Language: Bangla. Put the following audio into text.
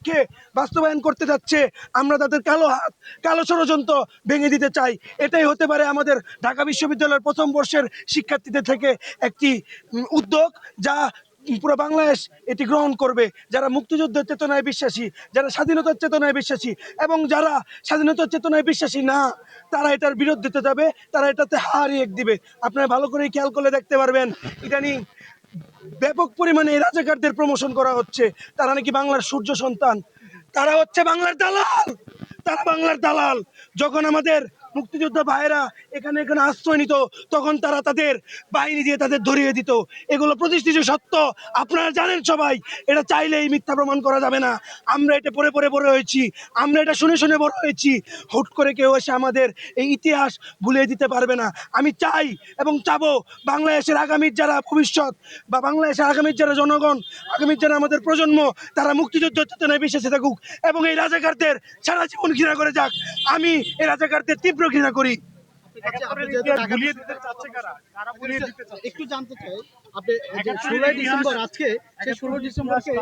লক্ষ্যে বাস্তবায়ন করতে যাচ্ছে, আমরা তাদের কালো হাত, কালো ষড়যন্ত্র ভেঙে দিতে চাই। এটাই হতে পারে আমাদের ঢাকা বিশ্ববিদ্যালয়ের প্রথম বর্ষের শিক্ষার্থীদের থেকে একটি উদ্যোগ যা পুরো বাংলাদেশ এটি গ্রহণ করবে। যারা মুক্তিযুদ্ধের চেতনায় বিশ্বাসী, যারা স্বাধীনতার চেতনায় বিশ্বাসী এবং যারা স্বাধীনতার চেতনায় বিশ্বাসী না, তারা এটার বিরোধিতা যাবে, তারা এটাতে হারিয়ে দিবে। আপনারা ভালো করে খেয়াল করলে দেখতে পারবেন। ইদানিং ব্যাপক পরিমাণে রাজাকারদের প্রমোশন করা হচ্ছে। তারা নাকি বাংলার সূর্য সন্তান। তারা হচ্ছে বাংলার দালাল। তারা বাংলার দালাল। যখন আমাদের মুক্তিযোদ্ধা ভাইয়েরা এখানে এখানে আশ্রয় নিত, তখন তারা তাদের বাহিনী দিয়ে তাদের ধরিয়ে দিত। এগুলো প্রতিষ্ঠিত সত্য, আপনারা জানেন সবাই, এটা চাইলেই মিথ্যা প্রমাণ করা যাবে না। আমরা এটা পড়ে পড়ে বড় হয়েছি, আমরা এটা শুনে শুনে বড় হয়েছি। হুট করে কেউ এসে আমাদের এই ইতিহাস ভুলিয়ে দিতে পারবে না। আমি চাই এবং চাবো বাংলাদেশের আগামীর যারা ভবিষ্যৎ বা বাংলাদেশের আগামীর যারা জনগণ, আগামীর যারা আমাদের প্রজন্ম, তারা মুক্তিযুদ্ধ চেতনায় বিশ্বাসে থাকুক এবং এই রাজাকারদের সারা জীবন ঘৃণা করে যাক। আমি এই রাজাকারদের তীব্র ঘৃণা করি। আচ্ছা, বিশ্ববিদ্যালয়- একটু জানতে চাই আপনি ষোলোই ডিসেম্বর আজকে সেই ষোলো ডিসেম্বরকে